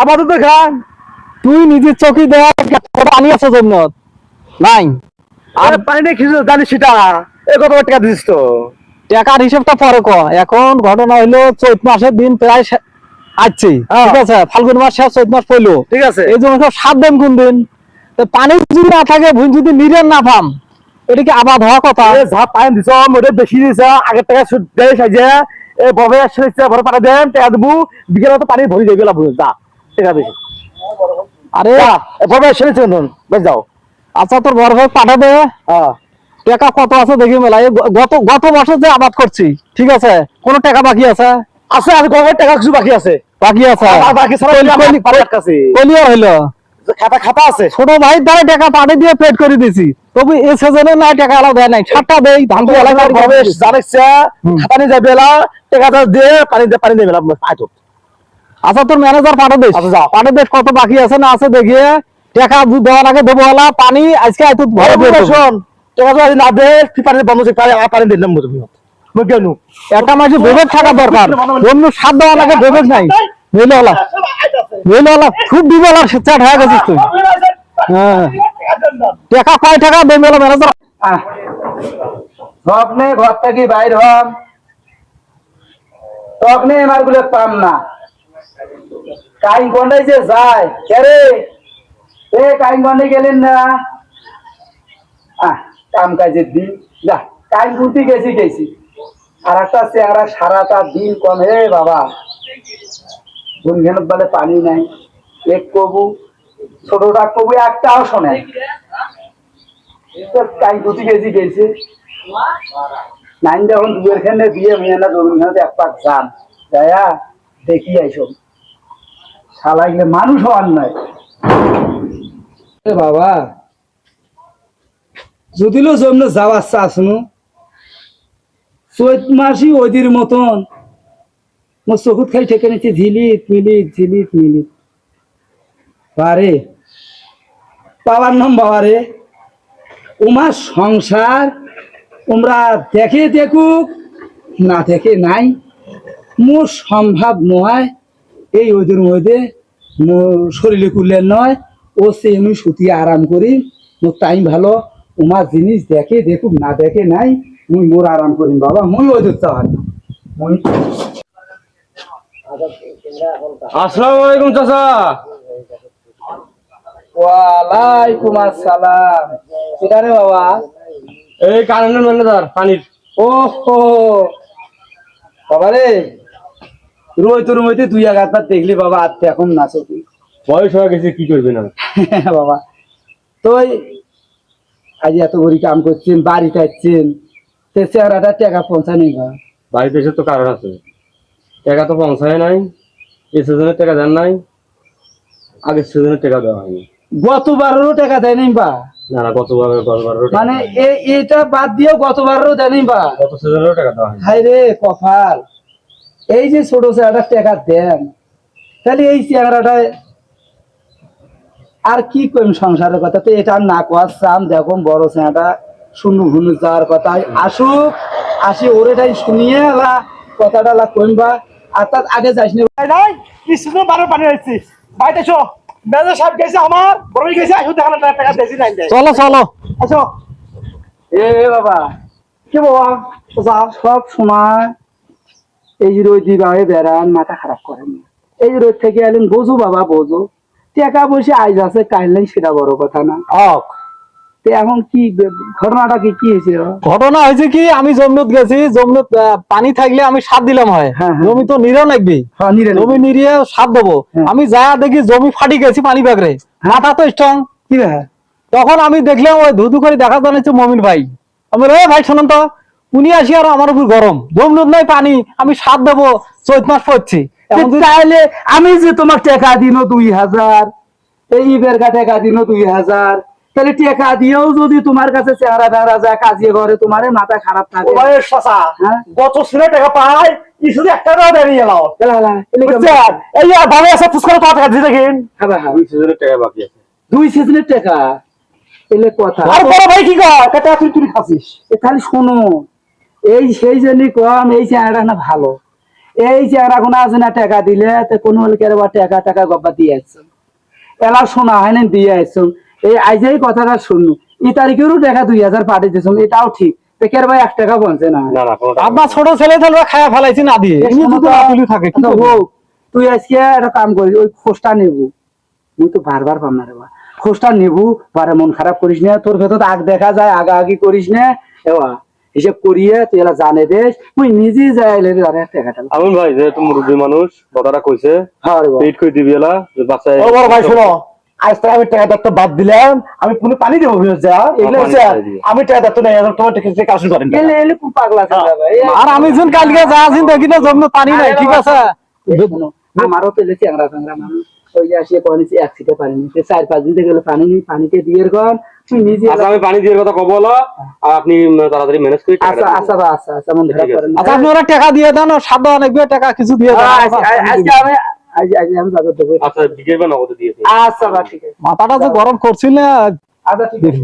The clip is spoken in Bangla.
আপাতত খান। তুই নিজের চোখে দেখ পানি আছে জমিনত নাই। আর পানি নিয়ে কিছু জানিস সেটা এ কত টাকা দিস তো? টাকার হিসেবটা পরে ক। এখন ঘটনা হইল চৈত মাসের দিন প্রায় আসছে হ্যাঁ। ঠিক আছে ফাল্গুন মাস শেষ চৈত মাস পড়ল ঠিক আছে। এই জন্য সব সাত দিন কোন দিন? তো পানি যদি না থাকে ভুঁই যদি নিরেন না পাম এটা কি আবাদ হওয়া কথা? এ যা পানি দিছ মোটে বেশি দিছ আগের টাকা সুদ দেয় সাইজে। এ ববে আসলে ভরে পাঠা দেন টাকা দেবো। বিকেলে তো পানি ভরি যাবে বুঝে যা। টাকা দিস আরে যা এ ববে বেশ যাও। আচ্ছা তোর বড় ভাই পাঠাবে? হ্যাঁ। টাকা কত আছে দেখি মেলা। গত গত বছর যে আবাদ করছি ঠিক আছে? কোন টাকা বাকি আছে? আছে আর টাকা কিছু বাকি আছে। বাকি আছে? বাকি কলিও হইল। খাতা খাতা আছে। ছোট ভাই দ্বারা টাকা পাঠিয়ে দিয়ে পেড করে দিছি। তবু সিজনে নাই টাকা আলাদা দেয় নাই। সাতটা দেই ধান তো আলাদা ভাবে জানিস খাতা নিয়ে যাবে বেলা টাকাটা দিয়ে পানি দিয়ে পানি দিয়ে বেলা আইতো আচ্ছা তোর ম্যানেজার পাঠা দিস আচ্ছা। পাঠা দিস কত বাকি আছে না আছে দেখিয়ে টাকা দেওয়ার আগে দেবো হলা পানি আজকে আইতো ভরে দিয়ে। শোন টাকা যদি না দে পানি বন্ধ করে পানি পানি তুমি মই কেন একটা মাঝে বিবেক থাকা দরকার অন্য সাত দেওয়ার আগে বিবেক নাই বুঝলে হলা বুঝলে হলা খুব বিবেলার চাট হয়ে গেছিস তুই হ্যাঁ টাকা কয় টাকা দেবে ম্যানেজার স্বপ্নে ঘর থেকে বাইর হন তখনই আমারগুলো পাম না কাইন কন্ডাই যে যায় কেরে এ কাইন কন্ডে গেলেন না? আহ, কাম কাজের দিন। যা কাইন গেছি গেছি। আর একটা চেহারা, সারাটা দিন কম। হে বাবা বলে পানি নাই। এক কবু, ছোটটা কবু একটাও শোনে। কাইন কুটি গেছি গেছি। নাইন যখন দুয়ের খানে দিয়ে মেয়ে না জমিন এক পাক যান। দেখি আইসব শালা গেলে মানুষ হওয়ার এ বাবা যদিও জমনে যাওয়ার চাষনু চৈত মাসি ওইদির মতন মোর চকুত খাই ঠেকে নিচ্ছে ঝিলিত, মিলিত ঝিলিত, মিলিত। বারে পাওয়ার নাম বাবারে উমার সংসার তোমরা দেখে দেখুক, না দেখে নাই মোর সম্ভব নয় এই ওদের মধ্যে শরীরে কুলের নয় ও সে আমি সুতি আরাম করি। মোর টাইম ভালো উমার জিনিস দেখে দেখুক না দেখে নাই মুই মোর আরাম করিম বাবা মুই ওদের চাওয়ার মুই আসসালামু আলাইকুম চাচা। ওয়ালাইকুম আসসালাম। সেটা রে বাবা? এই কারেন্টের ম্যানেজার পানির। ও হো বাবা রে রোজ তোর মধ্যে দুই আঘাত দেখলি বাবা আত্মে এখন নাচো তুই। বয়স হয়ে গেছে কি করবেন আর বাবা তো আজ এত বড়ি কাম করছেন বাড়িতে আসছেন সে চেহারাটা টাকা পৌঁছা নেই বাড়িতে এসে তো কারণ আছে। টাকা তো পৌঁছায় নাই এই সিজনের টাকা দেন নাই আগের সিজনের টাকা দেওয়া হয়নি। গতবারেরও টাকা দেয় নাই বা? না না গতবার গতবারেরও মানে এটা বাদ দিয়েও গতবারেরও দেয় নাই বা? গত সিজনেরও টাকা দেওয়া হয়নি। হাই রে কপাল। এই যে ছোট চেহারাটা টাকা দেন তাহলে এই চেহারাটায় আর কি কইম সংসারের কথা? তো এটা না কোয়ার চাম দেখো বড় চেহারাটা শুনু হুনু যাওয়ার কথা। আসুক আসি ওরেটাই শুনিয়ে লা কথাটা লা কইমবা আর তার আগে যাইস না। নাই কি সুন্দর বারো পানি আসছি বাইতে এসো। ম্যানেজার সাহেব গেছে আমার বড় গেছে আসো দেখানো টাকা বেশি নাই চলো চলো। আসো এ বাবা। কি বাবা? যা সব সময় এই যে রোদ দিবাহে বেড়ান মাথা খারাপ করেন এই রোদ থেকে এলেন বোঝো বাবা বোঝো। টাকা পয়সা আইজ আছে কাইল নেই সেটা বড় কথা না। হক। এখন কি ঘটনাটা কি কি হয়েছে? ঘটনা হয়েছে কি আমি জমনুত গেছি জমনুত পানি থাকলে আমি সাত দিলাম হয়। হ্যাঁ, হ্যাঁ। জমি তো লাগবে। হ্যাঁ, নিরে নেবে। জমি নিরিয়ে সাত দেবো। আমি যা দেখি জমি ফাটি গেছি পানি বাগরে মাথা তো স্ট্রং কি তখন আমি দেখলাম ওই ধুধু করে দেখা জানাচ্ছে মমিন ভাই। আমি এ ভাই শোনেন তো উনি আসি আর আমার উপর গরম। জমনুত নাই পানি আমি সাত দেবো চৈত মাস পড়ছি। তাহলে আমি যে তোমার টেকা দিন দুই হাজার এই বেরকা টাকা দিন দুই হাজার তাহলে টাকা দিয়েও যদি তোমার কাছে চেহারা বেড়া যায় কাজিয়ে ঘরে তোমার মাথা খারাপ থাকে। হ্যাঁ? গত সিনে টাকা পাই কি শুধু একটা টাকা এলাও? বুঝছেন? এই আর ভাবে আছে ফুসকার কত টাকা দিয়ে দেখেন। দুই সিজনের টাকা বাকি আছে। দুই সিজনের টাকা। এলে কথা। আর বড় ভাই কি কয়? টাকা তুই তুই খাসিস। এ তাহলে শোনো এই সেই জন্য কম এই চেহারাটা না ভালো। এই চেহারা কোনো আছে না টাকা দিলে তো কোনো লোকের বা টাকা টাকা গব্বা দিয়ে আসছো। এলা শোনা হয় না দিয়ে আসছো। এই আজ এই কথাটা শুনু এই তারিখেরও টাকা দুই হাজার পাঠিয়ে দিয়েছ এটাও ঠিক। পেকের ভাই এক টাকা বলছে না? না না কোনো টাকা আপনার ছোট ছেলে খায়া ফেলাইছি না দিয়ে। থাকে আচ্ছা, করব? তুই আজকে একটা কাম করিস ওই খোঁজটা নেবু। মুই তো বারবার পাম না রে বা। খোঁজটা নেবু বারে মন খারাপ করিস না তোর ভেতর আগ দেখা যায় আগা আগি করিস না এবা হিসেব করিয়ে তুই এলা জানে দেশ মুই নিজে যাই এলে জানে টাকাটা আমিন ভাই যেহেতু মুরব্বী মানুষ কথাটা কইছে হ্যাঁ পেট করে দিবি এলা যে বাচ্চা ও বড় ভাই শোনো আজ থেকে আমি টাকা দত্ত বাদ দিলাম আমি পুরো পানি দেবো যা। এগুলো পানি হচ্ছে আমি টাকা দত্ত নেই তোমার টাকা থেকে কাজ করেন এলে এলে খুব পাগলা আছে ভাই। আর আমি যখন কালকে যা আছি দেখি না জন্য পানি নাই ঠিক আছে? শোনো, আমারও পেলে চ্যাংরা ফ্যাংরা মানুষ। ওই যে আসিয়ে এক সিটে পানিনি সে চার পাঁচ দিন থেকে গেলে পানি নেই পানিতে দিয়ে গন আচ্ছা আমি পানি দিয়ে কথা কব হলো। আপনি তাড়াতাড়ি ম্যানেজ করে আচ্ছা আচ্ছা আচ্ছা আচ্ছা মন করেন আচ্ছা আপনি ওরা টাকা দিয়ে দেন অনেক টাকা কিছু দিয়ে দেন। আজকে আমি আচ্ছা বিকেল বা নগদ আচ্ছা ঠিক আছে। মাথাটা যে গরম করছিল না আচ্ছা ঠিক আছে।